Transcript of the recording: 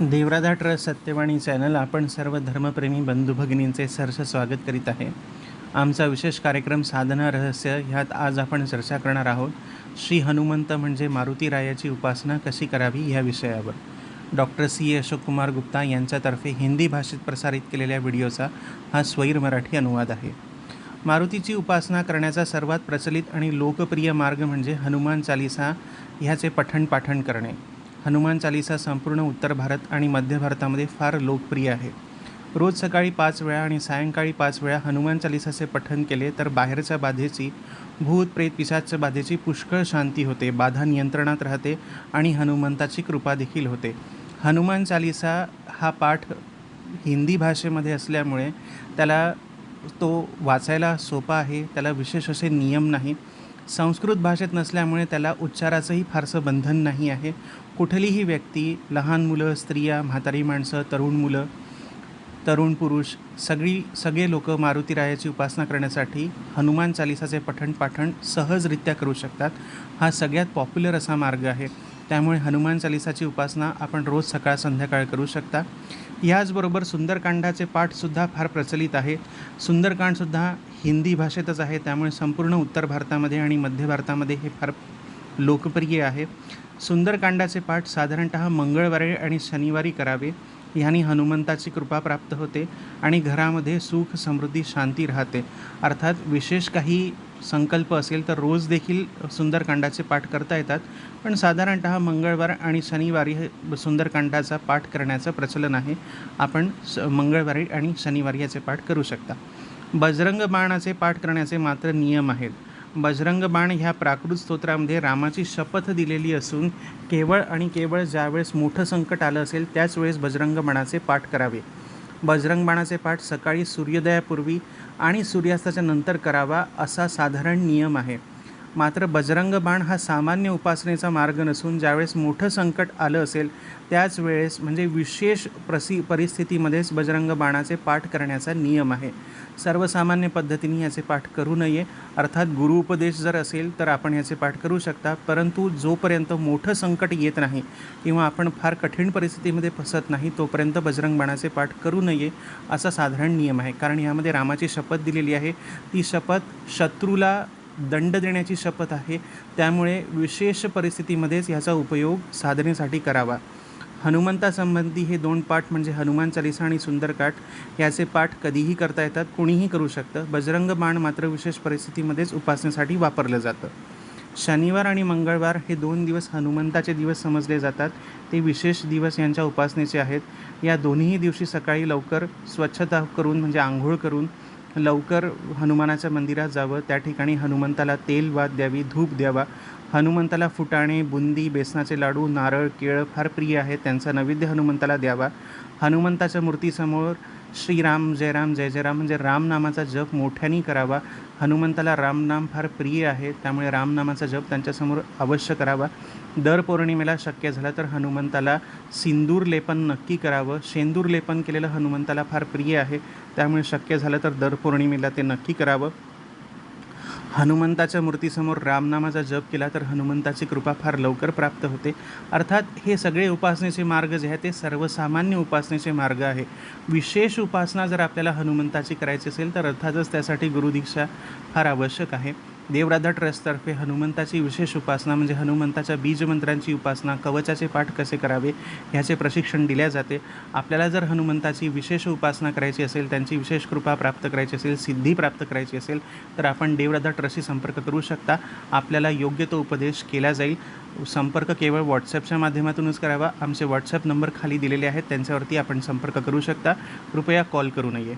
देवराधा trust Satyavani channel आपण सर्व धर्मप्रेमी बंधू भगिनींचे सरस स्वागत करीत आहे. आमचा विशेष कार्यक्रम साधना रहस्य ह्यात आज आपण चर्चा करणार आहोत श्री हनुमंत म्हणजे मारुती रायाची उपासना कशी करावी ह्या विषयावर. Doctor C. अशोक कुमार गुप्ता यांच्यातर्फे हिंदी भाषेत प्रसारित केलेल्या व्हिडिओचा हा स्वैर मराठी अनुवाद आहे. मारुतीची उपासना करण्याचा सर्वात प्रचलित आणि लोकप्रिय मार्ग म्हणजे हनुमान चालिसा ह्याचे पठण पाठण करणे. हनुमान चालिसा संपूर्ण उत्तर भारत आणि मध्य भारतामध्ये फार लोकप्रिय आहे. रोज सकाळी पाच वेळा आणि सायंकाळी पाच वेळा हनुमान चालिसाचे पठन केले तर बाहेरच्या बाधेची भूत प्रेत पिशाच्या बाधेची पुष्कळ शांती होते बाधा नियंत्रणात राहते आणि हनुमंताची कृपा देखील होते. हनुमान चालिसा हा पाठ हिंदी भाषेमध्ये असल्यामुळे त्याला तो वाचायला सोपा आहे त्याला विशेष असे नियम नाही. संस्कृत भाषेत नसल्यामुळे त्याला उच्चाराचंही फारसं बंधन नाही आहे. कुठलीही व्यक्ती लहान मुलं स्त्रिया म्हातारी माणसं तरुण मुलं तरुण पुरुष सगळी सगळे लोक मारुतीरायाची उपासना करण्यासाठी हनुमान चालिसाचे पठण पाठण सहजरित्या करू शकतात. हा सगळ्यात पॉप्युलर असा मार्ग आहे. त्यामुळे हनुमान चालिसाची उपासना आपण रोज सकाळ संध्याकाळ करू शकता. याचबरोबर सुंदरकांडाचे पाठसुद्धा फार प्रचलित आहे. सुंदरकांडसुद्धा हिंदी भाषेतच आहे त्यामुळे संपूर्ण उत्तर भारतामध्ये आणि मध्य भारतामध्ये हे फार लोकप्रिय आहे. सुंदरकांडाचे पाठ साधारणतः मंगळवारी आणि शनिवारी करावे ह्यानी हनुमंताची कृपा प्राप्त होते आणि घरामध्ये सुख समृद्धी शांती राहते. अर्थात विशेष काही संकल्प असेल तर रोज देखील सुंदरकांडाचे पाठ करता येतात पण साधारणतः मंगळवार आणि शनिवारी हे सुंदरकांडाचा पाठ करण्याचं प्रचलन आहे. आपण स मंगळवारी आणि शनिवारी याचे पाठ करू शकता. बजरंग बाणाचे पाठ करण्याचे मात्र नियम आहेत. बजरंग बाण ह्या प्राकृत स्तोत्रामध्ये रामाची शपथ दिलेली असून केवळ आणि केवळ ज्यावेळेस मोठं संकट आलं असेल त्याच वेळेस बजरंग बाणाचे पाठ करावे. बजरंग बाणाचे पाठ सकाळी सूर्योदयापूर्वी आणि सूर्यास्ताच्या नंतर करावा असा साधारण नियम आहे. मात्र बजरंग बाण हा सामान्य उपासनेचा मार्ग नसून ज्यावेळेस मोठं संकट आलं असेल त्याच वेळेस म्हणजे विशेष प्रसि परिस्थितीमध्येच बजरंग बाणाचे पाठ करण्याचा नियम आहे. सर्वसामान्य पद्धतीने याचे पाठ करू नये. अर्थात गुरुउपदेश जर असेल तर आपण याचे पाठ करू शकता परंतु जोपर्यंत मोठं संकट येत नाही किंवा आपण फार कठीण परिस्थितीमध्ये फसत नाही तोपर्यंत बजरंग बाणाचे पाठ करू नये असा साधारण नियम आहे. कारण यामध्ये रामाची शपथ दिलेली आहे. ती शपथ शत्रूला दंड देण्याची शपथ आहे. त्यामुळे विशेष परिस्थितीमध्येच ह्याचा उपयोग साधनेसाठी करावा. हनुमंतासंबंधी हे दोन पाठ म्हणजे हनुमान चालिसा आणि सुंदरकाठ याचे पाठ कधीही करता येतात कुणीही करू शकतं. बजरंग बाण मात्र विशेष परिस्थितीमध्येच उपासनेसाठी वापरलं जातं. शनिवार आणि मंगळवार हे दोन दिवस हनुमंताचे दिवस समजले जातात. ते विशेष दिवस यांच्या उपासनेचे आहेत. या दोन्ही दिवशी सकाळी लवकर स्वच्छता करून म्हणजे आंघोळ करून लवकर हनुमानाच्या मंदिरात जावं. त्या ठिकाणी हनुमंताला तेल वाद द्यावी धूप द्यावा. हनुमंताला फुटाणे बुंदी बेसनाचे लाडू नारळ केळं फार प्रिय आहेत. त्यांचा नैवेद्य हनुमंताला द्यावा. हनुमंताच्या मूर्तीसमोर श्रीराम जय राम जय जय राम म्हणजे रामनामाचा जप मोठ्याने करावा. हनुमंताला रामनाम फार प्रिय आहे त्यामुळे रामनामाचा जप त्यांच्यासमोर अवश्य करावा. दर पौर्णिमेला शक्य झालं तर हनुमंताला सिंदूर लेपन नक्की करावं. शेंदूर लेपन केलेलं हनुमंताला फार प्रिय आहे त्यामुळे शक्य झालं तर दर पौर्णिमेला ते नक्की करावं. हनुमंताच्या मूर्तीसमोर रामनामाचा जप केला तर हनुमंताची कृपा फार लवकर प्राप्त होते. अर्थात हे सगळे उपासनेचे मार्ग जे आहेत ते सर्वसामान्य उपासनेचे मार्ग आहे. विशेष उपासना जर आपल्याला हनुमंताची करायची असेल तर अर्थातच त्यासाठी गुरुदीक्षा फार आवश्यक आहे. देवराधा ट्रस्टतर्फे हनुमंताची विशेष उपासना म्हणजे हनुमंताच्या बीजमंत्रांची उपासना कवचाचे पाठ कसे करावे ह्याचे प्रशिक्षण दिले जाते. आपल्याला जर हनुमंताची विशेष उपासना करायची असेल त्यांची विशेष कृपा प्राप्त करायची असेल सिद्धी प्राप्त करायची असेल तर आपण देवराधा ट्रस्टशी संपर्क करू शकता. आपल्याला योग्य तो उपदेश केला जाईल. संपर्क केवळ व्हॉट्सॲपच्या माध्यमातूनच करावा. आमचे व्हॉट्सॲप नंबर खाली दिलेले आहेत त्यांच्यावरती आपण संपर्क करू शकता. कृपया कॉल करू नये.